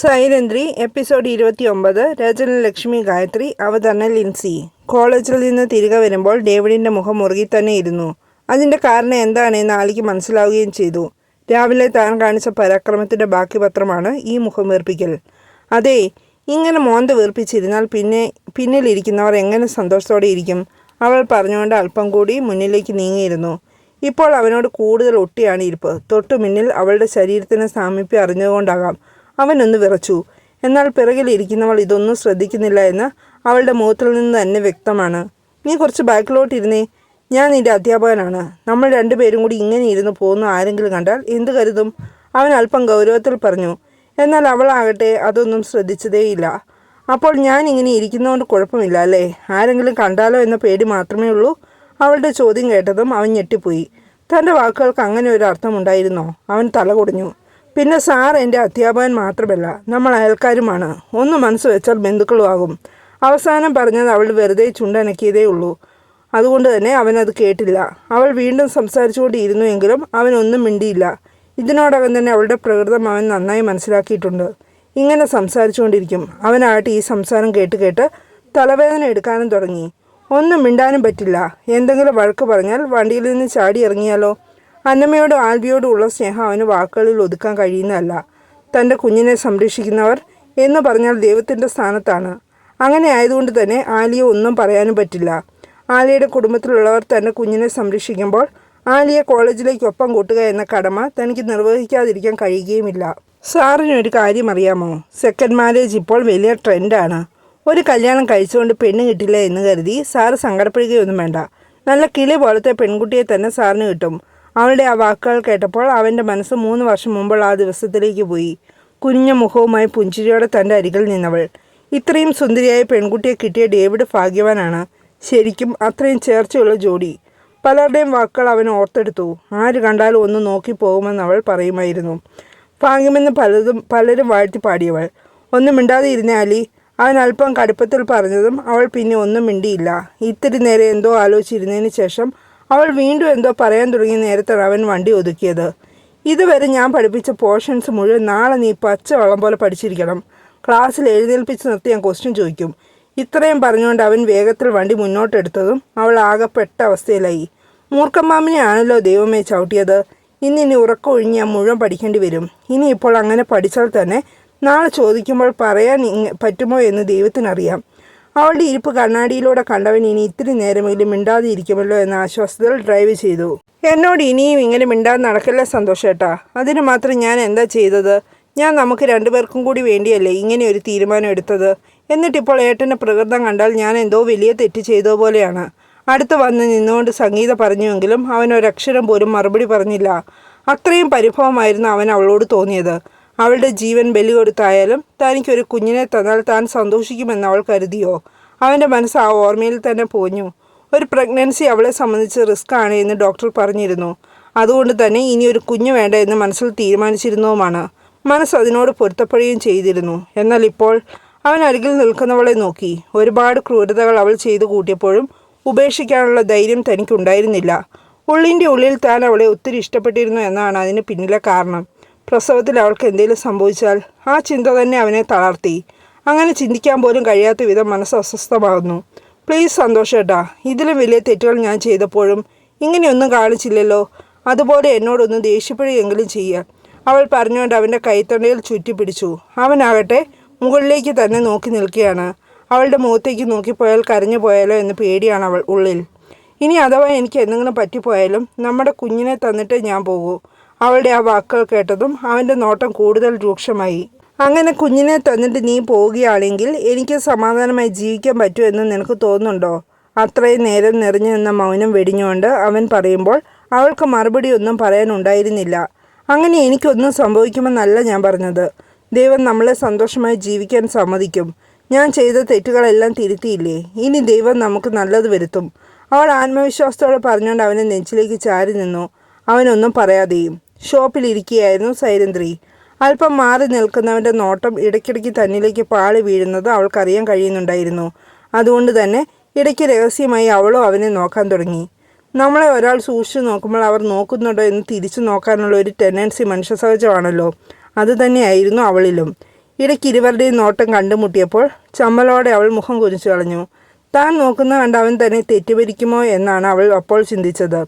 സൈരന്ദ്രി episode ഇരുപത്തി ഒമ്പത് രചന ലക്ഷ്മി ഗായത്രി അവതരണ ലിൻസി. കോളേജിൽ നിന്ന് തിരികെ വരുമ്പോൾ ഡേവിഡിന്റെ മുഖം മുറുകി തന്നെ ഇരുന്നു. അതിന്റെ കാരണം എന്താണെന്ന് ആലിക്ക് മനസ്സിലാവുകയും ചെയ്തു. രാവിലെ താൻ കാണിച്ച പരാക്രമത്തിന്റെ ബാക്കി പത്രമാണ് ഈ മുഖം വീർപ്പിക്കൽ. അതെ ഇങ്ങനെ മോന്ത വീർപ്പിച്ചിരുന്നാൽ പിന്നെ പിന്നിലിരിക്കുന്നവർ എങ്ങനെ സന്തോഷത്തോടെ ഇരിക്കും? അവൾ പറഞ്ഞുകൊണ്ട് അല്പം കൂടി മുന്നിലേക്ക് നീങ്ങിയിരുന്നു. ഇപ്പോൾ അവനോട് കൂടുതൽ ഒട്ടിയാണ് ഇരിപ്പ്. തൊട്ടു മുന്നിൽ അവളുടെ ശരീരത്തിന് സാമീപ്യം അറിഞ്ഞുകൊണ്ടാകാം അവനൊന്ന് വിറച്ചു. എന്നാൽ പിറകിലിരിക്കുന്നവൾ ഇതൊന്നും ശ്രദ്ധിക്കുന്നില്ല എന്ന് അവളുടെ മുഖത്തിൽ നിന്ന് തന്നെ വ്യക്തമാണ്. നീ കുറച്ച് ബാക്കിലോട്ടിരുന്നേ ഞാൻ നിന്റെ അധ്യാപകനാണ്. നമ്മൾ രണ്ടുപേരും കൂടി ഇങ്ങനെ ഇരുന്ന് പോകുന്ന ആരെങ്കിലും കണ്ടാൽ എന്ത് കരുതും? അവൻ അല്പം ഗൗരവത്തിൽ പറഞ്ഞു. എന്നാൽ അവളാകട്ടെ അതൊന്നും ശ്രദ്ധിച്ചതേയില്ല. അപ്പോൾ ഞാൻ ഇങ്ങനെ ഇരിക്കുന്നതുകൊണ്ട് കുഴപ്പമില്ല അല്ലേ? ആരെങ്കിലും കണ്ടാലോ എന്ന പേടി മാത്രമേ ഉള്ളൂ. അവളുടെ ചോദ്യം കേട്ടതും അവൻ ഞെട്ടിപ്പോയി. തന്റെ വാക്കുകൾക്ക് അങ്ങനെ ഒരു അർത്ഥമുണ്ടായിരുന്നോ? അവൻ തല കുടഞ്ഞു. പിന്നെ സാർ എന്റെ അധ്യാപകൻ മാത്രമല്ല നമ്മൾ അയൽക്കാരുമാണ്. ഒന്ന് മനസ്സ് വെച്ചാൽ ബന്ധുക്കളുമാകും. അവസാനം പറഞ്ഞത് അവൾ വെറുതെ ചുണ്ടനക്കിയതേ ഉള്ളൂ. അതുകൊണ്ട് തന്നെ അവനത് കേട്ടില്ല. അവൾ വീണ്ടും സംസാരിച്ചുകൊണ്ടിരുന്നു എങ്കിലും അവനൊന്നും മിണ്ടിയില്ല. ഇതിനോടകം തന്നെ അവളുടെ പ്രകൃതം അവൻ നന്നായി മനസ്സിലാക്കിയിട്ടുണ്ട്. ഇങ്ങനെ സംസാരിച്ചുകൊണ്ടിരിക്കും. അവനാകട്ടെ ഈ സംസാരം കേട്ട് കേട്ട് തലവേദന എടുക്കാനും തുടങ്ങി. ഒന്നും മിണ്ടാനും പറ്റില്ല. എന്തെങ്കിലും വഴക്ക് പറഞ്ഞാൽ വണ്ടിയിൽ നിന്ന് ചാടി ഇറങ്ങിയാലോ? അന്നമ്മയോടും ആൽബിയോടും ഉള്ള സ്നേഹം അവന് വാക്കുകളിൽ ഒതുക്കാൻ കഴിയുന്നതല്ല. തന്റെ കുഞ്ഞിനെ സംരക്ഷിക്കുന്നവർ എന്ന് പറഞ്ഞാൽ ദൈവത്തിന്റെ സ്ഥാനത്താണ്. അങ്ങനെ ആയതുകൊണ്ട് തന്നെ ആലിയെ ഒന്നും പറയാനും പറ്റില്ല. ആലിയുടെ കുടുംബത്തിലുള്ളവർ തന്റെ കുഞ്ഞിനെ സംരക്ഷിക്കുമ്പോൾ ആലിയെ കോളേജിലേക്ക് ഒപ്പം കൂട്ടുക എന്ന കടമ തനിക്ക് നിർവഹിക്കാതിരിക്കാൻ കഴിയുകയുമില്ല. സാറിന് ഒരു കാര്യം അറിയാമോ? സെക്കൻഡ് മാരേജ് ഇപ്പോൾ വലിയ ട്രെൻഡാണ് ഒരു കല്യാണം കഴിച്ചുകൊണ്ട് പെണ്ണ് കിട്ടില്ല എന്ന് കരുതി സാറ് സങ്കടപ്പെടുകയൊന്നും വേണ്ട. നല്ല കിളി പോലത്തെ പെൺകുട്ടിയെ തന്നെ സാറിന് കിട്ടും. അവളുടെ ആ വാക്കുകൾ കേട്ടപ്പോൾ അവന്റെ മനസ്സ് മൂന്ന് വർഷം മുമ്പുള്ള ആ ദിവസത്തിലേക്ക് പോയി. കുഞ്ഞ മുഖവുമായി പുഞ്ചിരിയോടെ തന്റെ അരികിൽ നിന്നവൾ. ഇത്രയും സുന്ദരിയായ പെൺകുട്ടിയെ കിട്ടിയ ഡേവിഡ് ഭാഗ്യവാനാണ്. ശരിക്കും അത്രയും ചേർച്ചയുള്ള ജോഡി. പലരുടെയും വാക്കുകൾ അവൻ ഓർത്തെടുത്തു. ആര് കണ്ടാലും ഒന്ന് നോക്കി പോകുമെന്ന് അവൾ പറയുമായിരുന്നു. ഭാഗ്യമെന്ന് പലതും പലരും വാഴ്ത്തി പാടിയവൾ. ഒന്നും മിണ്ടാതെ ഇരുന്ന അലി അവൻ അല്പം കടുപ്പത്തിൽ പറഞ്ഞതും അവൾ പിന്നെ ഒന്നും മിണ്ടിയില്ല. ഇത്തിരി നേരെ എന്തോ ആലോചിച്ചിരുന്നതിന് ശേഷം അവൾ വീണ്ടും എന്തോ പറയാൻ തുടങ്ങിയ നേരത്താണ് അവൻ വണ്ടി ഒതുക്കിയത്. ഇതുവരെ ഞാൻ പഠിപ്പിച്ച പോർഷൻസ് മുഴുവൻ നാളെ നീ പച്ചവെള്ളം പോലെ പഠിച്ചിരിക്കണം. ക്ലാസ്സിൽ എഴുന്നേൽപ്പിച്ച് നിർത്തി ഞാൻ ക്വസ്റ്റ്യൻ ചോദിക്കും. ഇത്രയും പറഞ്ഞുകൊണ്ട് അവൻ വേഗത്തിൽ വണ്ടി മുന്നോട്ടെടുത്തതും അവൾ ആകെ പെട്ട അവസ്ഥയിലായി. മൂർഖമ്മാമിനെയാണല്ലോ ദൈവമേ ചവിട്ടിയത്. ഇന്നിനി ഉറക്കമൊഴിഞ്ഞ് ഞാൻ മുഴുവൻ പഠിക്കേണ്ടി വരും. ഇനിയിപ്പോൾ അങ്ങനെ പഠിച്ചാൽ തന്നെ നാളെ ചോദിക്കുമ്പോൾ പറയാൻ പറ്റുമോ എന്ന് ദൈവത്തിനറിയാം. അവളുടെ ഇരിപ്പ് കണ്ണാടിയിലൂടെ കണ്ടവൻ ഇനി ഇത്തിരി നേരമെങ്കിലും മിണ്ടാതെ ഇരിക്കുമല്ലോ എന്ന ആശ്വാസത്തിൽ ഡ്രൈവ് ചെയ്തു. എന്നോട് ഇനിയും ഇങ്ങനെ മിണ്ടാതെ നടക്കല്ലേ സന്തോഷേട്ടാ അതിന് മാത്രം ഞാൻ എന്താ ചെയ്തത്? ഞാൻ നമുക്ക് രണ്ടുപേർക്കും കൂടി വേണ്ടിയല്ലേ ഇങ്ങനെ ഒരു തീരുമാനം എടുത്തത്? എന്നിട്ടിപ്പോൾ ഏട്ടന്റെ പ്രകൃതം കണ്ടാൽ ഞാൻ എന്തോ വലിയ തെറ്റ് ചെയ്തോ പോലെയാണ്. അടുത്ത് വന്ന് നിന്നുകൊണ്ട് സംഗീത പറഞ്ഞുവെങ്കിലും അവൻ ഒരക്ഷരം പോലും മറുപടി പറഞ്ഞില്ല. അത്രയും പരിഭവമായിരുന്നു അവൻ അവളോട് തോന്നിയത്. അവളുടെ ജീവൻ ബലി കൊടുത്തായാലും തനിക്കൊരു കുഞ്ഞിനെ തന്നാൽ താൻ സന്തോഷിക്കുമെന്ന് അവൾ കരുതിയോ? അവന്റെ മനസ്സ് ആ ഓർമ്മയിൽ തന്നെ പോഞ്ഞു. ഒരു പ്രഗ്നൻസി അവളെ സംബന്ധിച്ച് റിസ്ക് ആണ് എന്ന് ഡോക്ടർ പറഞ്ഞിരുന്നു. അതുകൊണ്ട് തന്നെ ഇനി ഒരു കുഞ്ഞ് വേണ്ട എന്ന് മനസ്സിൽ തീരുമാനിച്ചിരുന്നതുമാണ്. മനസ്സ് അതിനോട് പൊരുത്തപ്പെടുകയും ചെയ്തിരുന്നു. എന്നാൽ ഇപ്പോൾ അവൻ അരികിൽ നിൽക്കുന്നവളെ നോക്കി. ഒരുപാട് ക്രൂരതകൾ അവൾ ചെയ്തു കൂട്ടിയപ്പോഴും ഉപേക്ഷിക്കാനുള്ള ധൈര്യം തനിക്കുണ്ടായിരുന്നില്ല. ഉള്ളിന്റെ ഉള്ളിൽ താൻ അവളെ ഒത്തിരി ഇഷ്ടപ്പെട്ടിരുന്നു എന്നാണ് അതിന് പിന്നിലെ കാരണം. പ്രസവത്തിൽ അവൾക്ക് എന്തെങ്കിലും സംഭവിച്ചാൽ ആ ചിന്ത തന്നെ അവനെ തളർത്തി. അങ്ങനെ ചിന്തിക്കാൻ പോലും കഴിയാത്ത വിധം മനസ്സ് അസ്വസ്ഥമാകുന്നു. പ്ലീസ് സന്തോഷേട്ടാ ഇതിലും വലിയ തെറ്റുകൾ ഞാൻ ചെയ്തപ്പോഴും ഇങ്ങനെയൊന്നും കാണിച്ചില്ലല്ലോ. അതുപോലെ എന്നോടൊന്ന് ദേഷ്യപ്പെടുകയെങ്കിലും ചെയ്യുക അവൾ പറഞ്ഞുകൊണ്ട് അവന്റെ കൈത്തണ്ടയിൽ ചുറ്റിപ്പിടിച്ചു. അവനാകട്ടെ മുകളിലേക്ക് തന്നെ നോക്കി നിൽക്കുകയാണ്. അവളുടെ മുഖത്തേക്ക് നോക്കിപ്പോയാൽ കരഞ്ഞു പോയാലോ എന്ന് പേടിയാണ് അവൾ ഉള്ളിൽ. ഇനി അഥവാ എനിക്ക് എന്തെങ്കിലും പറ്റിപ്പോയാലും നമ്മുടെ കുഞ്ഞിനെ തന്നിട്ട് ഞാൻ പോകൂ. അവളുടെ ആ വാക്കുകൾ കേട്ടതും അവന്റെ നോട്ടം കൂടുതൽ രൂക്ഷമായി. അങ്ങനെ കുഞ്ഞിനെ തന്നിട്ട് നീ പോവുകയാണെങ്കിൽ എനിക്ക് സമാധാനമായി ജീവിക്കാൻ പറ്റുമെന്ന് നിനക്ക് തോന്നുന്നുണ്ടോ? അത്രയും നേരം നിറഞ്ഞു നിന്ന മൗനം വെടിഞ്ഞുകൊണ്ട് അവൻ പറയുമ്പോൾ അവൾക്ക് മറുപടി ഒന്നും പറയാനുണ്ടായിരുന്നില്ല. അങ്ങനെ എനിക്കൊന്നും സംഭവിക്കുമെന്നല്ല ഞാൻ പറഞ്ഞത്. ദൈവം നമ്മളെ സന്തോഷമായി ജീവിക്കാൻ സമ്മതിക്കും. ഞാൻ ചെയ്ത തെറ്റുകളെല്ലാം തിരുത്തിയില്ലേ? ഇനി ദൈവം നമുക്ക് നല്ലത് വരുത്തും. അവൾ ആത്മവിശ്വാസത്തോടെ പറഞ്ഞുകൊണ്ട് അവനെ നെഞ്ചിലേക്ക് ചാരി നിന്നു. അവനൊന്നും പറയാതെയും ഷോപ്പിലിരിക്കുകയായിരുന്നു സൈരന്ദ്രി അല്പം മാറി നിൽക്കുന്നവന്റെ നോട്ടം ഇടയ്ക്കിടയ്ക്ക് തന്നിലേക്ക് പാളി വീഴുന്നത് അവൾക്കറിയാൻ കഴിയുന്നുണ്ടായിരുന്നു. അതുകൊണ്ട് തന്നെ ഇടയ്ക്ക് രഹസ്യമായി അവളും അവനെ നോക്കാൻ തുടങ്ങി. നമ്മളെ ഒരാൾ സൂക്ഷിച്ചു നോക്കുമ്പോൾ അവർ നോക്കുന്നുണ്ടോ എന്ന് തിരിച്ചു നോക്കാനുള്ള ഒരു ടെൻഡൻസി മനുഷ്യ സഹജമാണല്ലോ അതുതന്നെയായിരുന്നു അവളിലും. ഇടയ്ക്ക് ഇരുവരുടെയും നോട്ടം കണ്ടുമുട്ടിയപ്പോൾ ചമ്മലോടെ അവൾ മുഖം കുരിച്ചു കളഞ്ഞു. താൻ നോക്കുന്ന കണ്ട് അവൻ തന്നെ തെറ്റിദ്ധരിക്കുമോ എന്നാണ് അവൾ അപ്പോൾ ചിന്തിച്ചത്.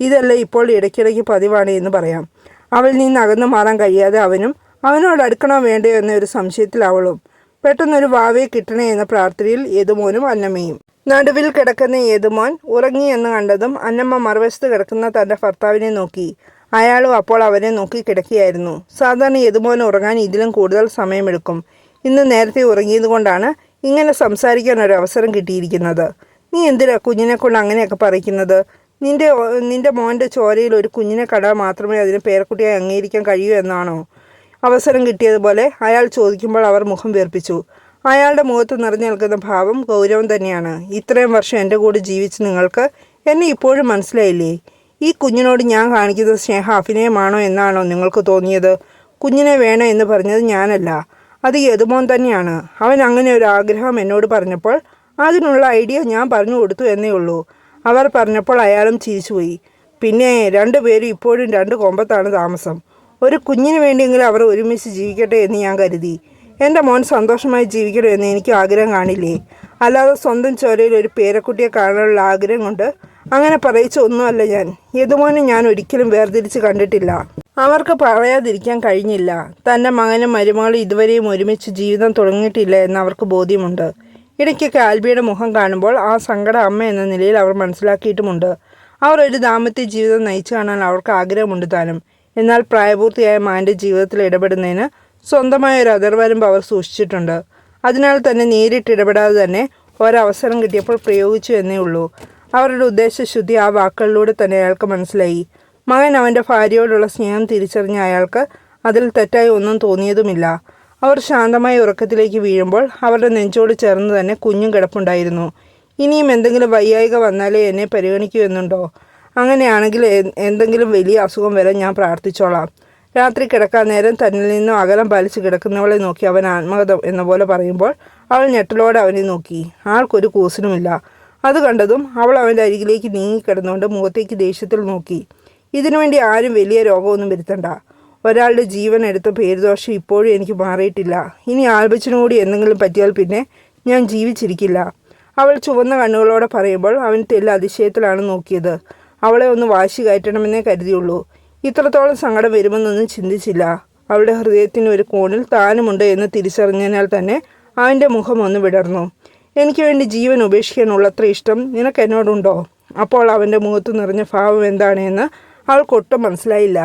ഇതല്ല ഇപ്പോൾ ഇടയ്ക്കിടയ്ക്ക് പതിവാണ് എന്ന് പറയാം. അവളിൽ നിന്ന് അകന്നു മാറാൻ കഴിയാതെ അവനും അവനോട് അടുക്കണോ വേണ്ടയോ എന്നൊരു സംശയത്തിൽ അവളും പെട്ടെന്നൊരു വാവയെ കിട്ടണേ എന്ന പ്രാർത്ഥനയിൽ യദുമോനും അന്നമ്മയും. നടുവിൽ കിടക്കുന്ന യദുമോൻ ഉറങ്ങി എന്ന് കണ്ടതും അന്നമ്മ മറുവശത്ത് കിടക്കുന്ന തന്റെ ഭർത്താവിനെ നോക്കി. അയാളും അപ്പോൾ അവനെ നോക്കി കിടക്കുകയായിരുന്നു. സാധാരണ യദുമോൻ ഉറങ്ങാൻ ഇതിലും കൂടുതൽ സമയമെടുക്കും. ഇന്ന് നേരത്തെ ഉറങ്ങിയത് കൊണ്ടാണ് ഇങ്ങനെ സംസാരിക്കാൻ ഒരു അവസരം കിട്ടിയിരിക്കുന്നത്. നീ എന്തിനാ കുഞ്ഞിനെ കൊണ്ട് അങ്ങനെയൊക്കെ പറയിക്കുന്നത്? നിന്റെ നിന്റെ മോന്റെ ചോരയിൽ ഒരു കുഞ്ഞിനെ കടാൻ മാത്രമേ അതിന് പേരക്കുട്ടിയായി അംഗീകരിക്കാൻ കഴിയൂ എന്നാണോ? അവസരം കിട്ടിയതുപോലെ അയാൾ ചോദിക്കുമ്പോൾ അവർ മുഖം വീർപ്പിച്ചു. അയാളുടെ മുഖത്ത് നിറഞ്ഞു നിൽക്കുന്ന ഭാവം ഗൗരവം തന്നെയാണ്. ഇത്രയും വർഷം എന്റെ കൂടെ ജീവിച്ച് നിങ്ങൾക്ക് എന്നെ ഇപ്പോഴും മനസ്സിലായില്ലേ? ഈ കുഞ്ഞിനോട് ഞാൻ കാണിക്കുന്ന സ്നേഹ അഭിനയമാണോ എന്നാണോ നിങ്ങൾക്ക് തോന്നിയത്? കുഞ്ഞിനെ വേണോ എന്ന് പറഞ്ഞത് ഞാനല്ല. അത് യതുമോൻ തന്നെയാണ്. അവൻ അങ്ങനെ ഒരു ആഗ്രഹം എന്നോട് പറഞ്ഞപ്പോൾ അതിനുള്ള ഐഡിയ ഞാൻ പറഞ്ഞു കൊടുത്തു എന്നേ ഉള്ളൂ. അവർ പറഞ്ഞപ്പോൾ അയാളും ചിരിച്ചുപോയി പിന്നെ രണ്ടുപേരും ഇപ്പോഴും രണ്ട് കൊമ്പത്താണ് താമസം. ഒരു കുഞ്ഞിന് വേണ്ടിയെങ്കിലും അവർ ഒരുമിച്ച് ജീവിക്കട്ടെ എന്ന് ഞാൻ കരുതി. എന്റെ മോൻ സന്തോഷമായി ജീവിക്കട്ടെ എന്ന് എനിക്ക് ആഗ്രഹം കാണില്ലേ? അല്ലാതെ സ്വന്തം ചോരയിൽ ഒരു പേരക്കുട്ടിയെ കാണാനുള്ള ആഗ്രഹം കൊണ്ട് അങ്ങനെ പറയിച്ച ഒന്നുമല്ല ഞാൻ. യദുമോനെ ഞാൻ ഒരിക്കലും വേർതിരിച്ച് കണ്ടിട്ടില്ല. അവർക്ക് പറയാതിരിക്കാൻ കഴിഞ്ഞില്ല. തന്റെ മകനും മരുമകളും ഇതുവരെയും ഒരുമിച്ച് ജീവിതം തുടങ്ങിയിട്ടില്ല എന്ന് അവർക്ക് ബോധ്യമുണ്ട്. ഇടയ്ക്കൊക്കെ ആൽബിയുടെ മുഖം കാണുമ്പോൾ ആ സങ്കട അമ്മ എന്ന നിലയിൽ അവർ മനസ്സിലാക്കിയിട്ടുമുണ്ട്. അവർ ഒരു ദാമ്പത്യ ജീവിതം നയിച്ചു കാണാൻ അവർക്ക് ആഗ്രഹമുണ്ട് താനും. എന്നാൽ പ്രായപൂർത്തിയായ മാന്റെ ജീവിതത്തിൽ ഇടപെടുന്നതിന് സ്വന്തമായ ഒരു അതിർവരമ്പ് അവർ സൂക്ഷിച്ചിട്ടുണ്ട്. അതിനാൽ തന്നെ നേരിട്ട് ഇടപെടാതെ തന്നെ ഒരവസരം കിട്ടിയപ്പോൾ പ്രയോഗിച്ചു എന്നേ ഉള്ളൂ. അവരുടെ ഉദ്ദേശശുദ്ധി ആ വാക്കുകളിലൂടെ തന്നെ അയാൾക്ക് മനസ്സിലായി. മകൻ അവന്റെ ഭാര്യയോടുള്ള സ്നേഹം തിരിച്ചറിഞ്ഞ അയാൾക്ക് അതിൽ തെറ്റായി ഒന്നും തോന്നിയതുമില്ല. അവർ ശാന്തമായ ഉറക്കത്തിലേക്ക് വീഴുമ്പോൾ അവരുടെ നെഞ്ചോട് ചേർന്ന് തന്നെ കുഞ്ഞും കിടപ്പുണ്ടായിരുന്നു. ഇനിയും എന്തെങ്കിലും വയ്യായിക വന്നാലേ എന്നെ പരിഗണിക്കൂ എന്നുണ്ടോ? അങ്ങനെയാണെങ്കിൽ എന്തെങ്കിലും വലിയ അസുഖം വരെ ഞാൻ പ്രാർത്ഥിച്ചോളാം. രാത്രി കിടക്കാൻ നേരം തന്നിൽ നിന്നും അകലം പാലിച്ച് കിടക്കുന്നവളെ നോക്കി അവൻ ആത്മകഥം എന്ന പോലെ പറയുമ്പോൾ അവൾ ഞെട്ടലോടെ അവനെ നോക്കി. ആൾക്കൊരു കൂസിനുമില്ല. അത് കണ്ടതും അവൾ അവന്റെ അരികിലേക്ക് നീങ്ങിക്കിടന്നുകൊണ്ട് മുഖത്തേക്ക് ദേഷ്യത്തിൽ നോക്കി. ഇതിനുവേണ്ടി ആരും വലിയ രോഗമൊന്നും വരുത്തണ്ട. ഒരാളുടെ ജീവൻ എടുത്ത പേരുദോഷം ഇപ്പോഴും എനിക്ക് മാറിയിട്ടില്ല. ഇനി ആൽബച്ചനോട് എന്തെങ്കിലും പറ്റിയാൽ പിന്നെ ഞാൻ ജീവിച്ചിരിക്കില്ല. അവൾ ചുവന്ന കണ്ണുകളോടെ പറയുമ്പോൾ അവൻ തെല്ല് അതിശയത്തിലാണ് നോക്കിയത്. അവളെ ഒന്ന് വാശി കയറ്റണമെന്നേ കരുതിയുള്ളൂ. ഇത്രത്തോളം സങ്കടം വരുമെന്നൊന്നും ചിന്തിച്ചില്ല. അവളുടെ ഹൃദയത്തിന് ഒരു കോണിൽ താനുമുണ്ട് എന്ന് തിരിച്ചറിഞ്ഞതിനാൽ തന്നെ അവന്റെ മുഖം ഒന്ന് വിടർന്നു. എനിക്ക് വേണ്ടി ജീവൻ ഉപേക്ഷിക്കാനുള്ളത്ര ഇഷ്ടം നിനക്ക് എന്നോടുണ്ടോ? അപ്പോൾ അവന്റെ മുഖത്ത് നിറഞ്ഞ ഭാവം എന്താണ്? എന്ന് അവൾക്കൊട്ടും മനസ്സിലായില്ല.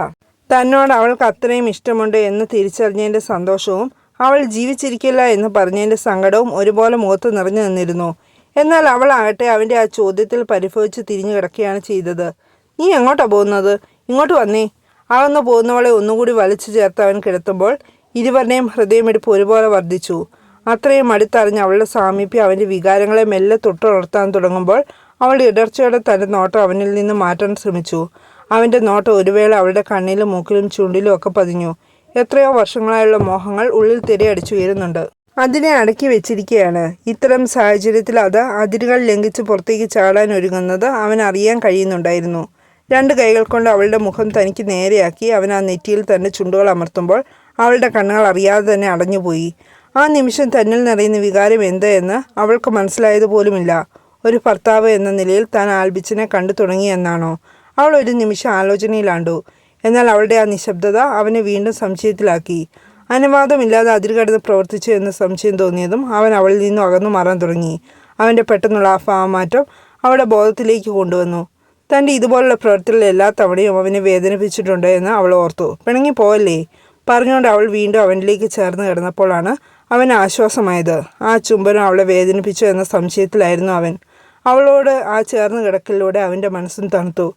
തന്നോട് അവൾക്ക് അത്രയും ഇഷ്ടമുണ്ട് എന്ന് തിരിച്ചറിഞ്ഞതിന്റെ സന്തോഷവും അവൾ ജീവിച്ചിരിക്കില്ല എന്ന് പറഞ്ഞതിന്റെ സങ്കടവും ഒരുപോലെ മുഖത്ത് നിറഞ്ഞു നിന്നിരുന്നു. എന്നാൽ അവളാകട്ടെ അവന്റെ ആ ചോദ്യത്തിൽ പരിഭവിച്ച് തിരിഞ്ഞു കിടക്കുകയാണ് ചെയ്തത്. നീ എങ്ങോട്ടാ പോകുന്നത്? ഇങ്ങോട്ട് വന്നേ. അളന്നു പോകുന്നവളെ ഒന്നുകൂടി വലിച്ചു ചേർത്ത് അവൻ കിടത്തുമ്പോൾ ഇരുവരുടെയും ഹൃദയമെടുപ്പ് ഒരുപോലെ വർദ്ധിച്ചു. അത്രയും അടുത്തറിഞ്ഞ് അവളുടെ സാമീപ്യം അവന്റെ വികാരങ്ങളെ മെല്ലെ തൊട്ടുണർത്താൻ തുടങ്ങുമ്പോൾ അവൾ ഇടർച്ചയോടെ തന്റെ നോട്ടം അവനിൽ നിന്ന് മാറ്റാൻ ശ്രമിച്ചു. അവന്റെ നോട്ടം ഒരു വേള അവളുടെ കണ്ണിലും മൂക്കിലും ചുണ്ടിലും ഒക്കെ പതിഞ്ഞു. എത്രയോ വർഷങ്ങളായുള്ള മോഹങ്ങൾ ഉള്ളിൽ തിരയടിച്ചു ഉയരുന്നുണ്ട്. അതിനെ അടക്കി വെച്ചിരിക്കുകയാണ് ഇത്തരം സാഹചര്യത്തിൽ അത് അതിരുകൾ ലംഘിച്ച് പുറത്തേക്ക് ചാടാൻ ഒരുങ്ങുന്നത് അവൻ അറിയാൻ കഴിയുന്നുണ്ടായിരുന്നു. രണ്ട് കൈകൾ കൊണ്ട് അവളുടെ മുഖം തനിക്ക് നേരെയാക്കി അവൻ ആ നെറ്റിയിൽ തന്റെ ചുണ്ടുകൾ അമർത്തുമ്പോൾ അവളുടെ കണ്ണുകൾ അറിയാതെ തന്നെ അടഞ്ഞുപോയി. ആ നിമിഷം തന്നിൽ നിറയുന്ന വികാരം എന്തെന്ന് അവൾക്ക് മനസ്സിലായത് പോലുമില്ല. ഒരു ഭർത്താവ് എന്ന നിലയിൽ താൻ ആൽബിച്ചിനെ കണ്ടു തുടങ്ങിയെന്നാണോ അവൾ ഒരു നിമിഷം ആലോചനയിലാണ്ടു. എന്നാൽ അവളുടെ ആ നിശബ്ദത അവനെ വീണ്ടും സംശയത്തിലാക്കി. അനുവാദമില്ലാതെ അതിരുകടന്ന് പ്രവർത്തിച്ചു എന്ന് സംശയം തോന്നിയതും അവൻ അവളിൽ നിന്നും അകന്നു മാറാൻ തുടങ്ങി. അവന്റെ പെട്ടെന്നുള്ള ആ ഭാവമാറ്റം അവളുടെ ബോധത്തിലേക്ക് കൊണ്ടുവന്നു. തന്റെ ഇതുപോലുള്ള പ്രവൃത്തികൾ എല്ലാ തവണയും അവനെ വേദനിപ്പിച്ചിട്ടുണ്ട് എന്ന് അവൾ ഓർത്തു. പിണങ്ങി പോവല്ലേ? പറഞ്ഞുകൊണ്ട് അവൾ വീണ്ടും അവനിലേക്ക് ചേർന്ന് കിടന്നപ്പോഴാണ് അവൻ ആശ്വാസമായത്. ആ ചുംബനം അവളെ വേദനിപ്പിച്ചു എന്ന സംശയത്തിലായിരുന്നു അവൻ. അവളോട് ആ ചേർന്ന് കിടക്കലിലൂടെ അവന്റെ മനസ്സും തണുത്തു.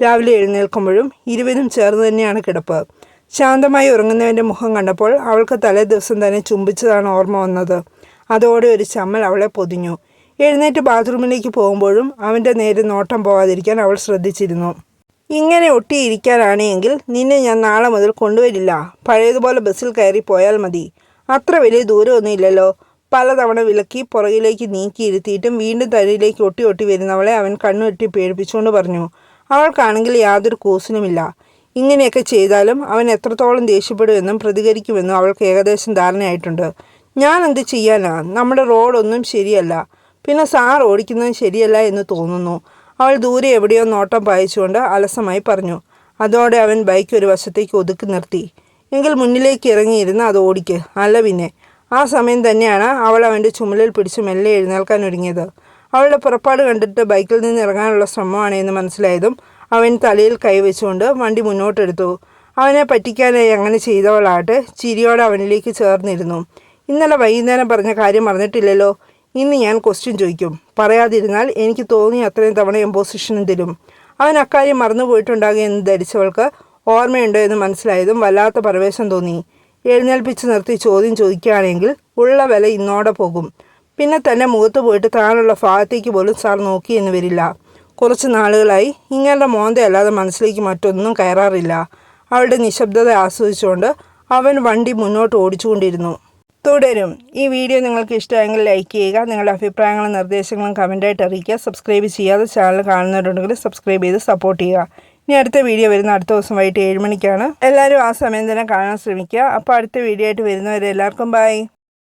രാവിലെ എഴുന്നേൽക്കുമ്പോഴും ഇരുവരും ചേർന്ന് തന്നെയാണ് കിടപ്പ്. ശാന്തമായി ഉറങ്ങുന്നവന്റെ മുഖം കണ്ടപ്പോൾ അവൾക്ക് തലേ ദിവസം തന്നെ ചുംബിച്ചതാണ് ഓർമ്മ വന്നത്. അതോടെ ഒരു ചമ്മൽ അവളെ പൊതിഞ്ഞു. എഴുന്നേറ്റ് ബാത്റൂമിലേക്ക് പോകുമ്പോഴും അവന്റെ നേരെ നോട്ടം പോകാതിരിക്കാൻ അവൾ ശ്രദ്ധിച്ചിരുന്നു. ഇങ്ങനെ ഒട്ടിയിരിക്കാനാണെങ്കിൽ നിന്നെ ഞാൻ നാളെ മുതൽ കൊണ്ടുവരില്ല. പഴയതുപോലെ ബസ്സിൽ കയറി പോയാൽ മതി. അത്ര വലിയ ദൂരമൊന്നും ഇല്ലല്ലോ. പലതവണ വിലക്കി പുറകിലേക്ക് നീക്കിയിരുത്തിയിട്ടും വീണ്ടും തലയിലേക്ക് ഒട്ടി ഒട്ടി വരുന്നവളെ അവൻ കണ്ണുവെട്ടി പേടിപ്പിച്ചുകൊണ്ട് പറഞ്ഞു. അവൾക്കാണെങ്കിൽ യാതൊരു കൂസിനുമില്ല. ഇങ്ങനെയൊക്കെ ചെയ്താലും അവൻ എത്രത്തോളം ദേഷ്യപ്പെടുമെന്നും പ്രതികരിക്കുമെന്നും അവൾക്ക് ഏകദേശം ധാരണയായിട്ടുണ്ട്. ഞാൻ എന്ത് ചെയ്യാനാ? നമ്മുടെ റോഡൊന്നും ശരിയല്ല. പിന്നെ സാർ ഓടിക്കുന്നത് ശരിയല്ല എന്ന് തോന്നുന്നു. അവൾ ദൂരെ എവിടെയോ നോട്ടം പായിച്ചുകൊണ്ട് അലസമായി പറഞ്ഞു. അതോടെ അവൻ ബൈക്ക് ഒരു വശത്തേക്ക് ഒതുക്കി നിർത്തി. എങ്കിൽ മുന്നിലേക്ക് ഇറങ്ങിയിരുന്ന് അത് ഓടിക്ക്. അല്ല പിന്നെ. ആ സമയം തന്നെയാണ് അവൾ അവന്റെ ചുമലിൽ പിടിച്ച് മെല്ലെ എഴുന്നേൽക്കാൻ ഒരുങ്ങിയത്. അവളുടെ പുറപ്പാട് കണ്ടിട്ട് ബൈക്കിൽ നിന്ന് ഇറങ്ങാനുള്ള ശ്രമമാണ് എന്ന് മനസ്സിലായതും അവൻ തലയിൽ കൈവച്ചുകൊണ്ട് വണ്ടി മുന്നോട്ടെടുത്തു. അവനെ പറ്റിക്കാനായി അങ്ങനെ ചെയ്തവളാകട്ടെ ചിരിയോടെ അവനിലേക്ക് ചേർന്നിരുന്നു. ഇന്നലെ വൈകുന്നേരം പറഞ്ഞ കാര്യം മറന്നിട്ടില്ലല്ലോ. ഇന്ന് ഞാൻ ക്വസ്റ്റ്യൻ ചോദിക്കും. പറയാതിരുന്നാൽ എനിക്ക് തോന്നി അത്രയും തവണ എംപോസിഷനും തരും. അവൻ അക്കാര്യം മറന്നുപോയിട്ടുണ്ടാകും എന്ന് ധരിച്ചവൾക്ക് ഓർമ്മയുണ്ടോ എന്ന് മനസ്സിലായതും വല്ലാത്ത പരവേശം തോന്നി. എഴുന്നേൽപ്പിച്ച് നിർത്തി ചോദ്യം ചോദിക്കുകയാണെങ്കിൽ ഉള്ള വില ഇന്നോടെ പോകും. പിന്നെ തന്നെ മുഖത്ത് പോയിട്ട് താനുള്ള ഭാഗത്തേക്ക് പോലും സാർ നോക്കി എന്ന് വരില്ല. കുറച്ച് നാളുകളായി ഇങ്ങനെ മോന്തയല്ലാതെ മനസ്സിലേക്ക് മറ്റൊന്നും കയറാറില്ല. അവളുടെ നിശബ്ദത ആസ്വദിച്ചുകൊണ്ട് അവൻ വണ്ടി മുന്നോട്ട് ഓടിച്ചുകൊണ്ടിരുന്നു. തുടരും. ഈ വീഡിയോ നിങ്ങൾക്ക് ഇഷ്ടമായെങ്കിൽ ലൈക്ക് ചെയ്യുക നിങ്ങളുടെ അഭിപ്രായങ്ങളും നിർദ്ദേശങ്ങളും കമന്റായിട്ട് അറിയിക്കുക. സബ്സ്ക്രൈബ് ചെയ്യാതെ ചാനൽ കാണുന്നവരുണ്ടെങ്കിൽ സബ്സ്ക്രൈബ് ചെയ്ത് സപ്പോർട്ട് ചെയ്യുക. ഇനി അടുത്ത വീഡിയോ വരുന്ന അടുത്ത ദിവസം വൈകിട്ട് ഏഴ് മണിക്കാണ്. എല്ലാവരും ആ സമയം തന്നെ കാണാൻ ശ്രമിക്കുക. അപ്പോൾ അടുത്ത വീഡിയോ ആയിട്ട് വരുന്നവരെ എല്ലാവർക്കും ബൈ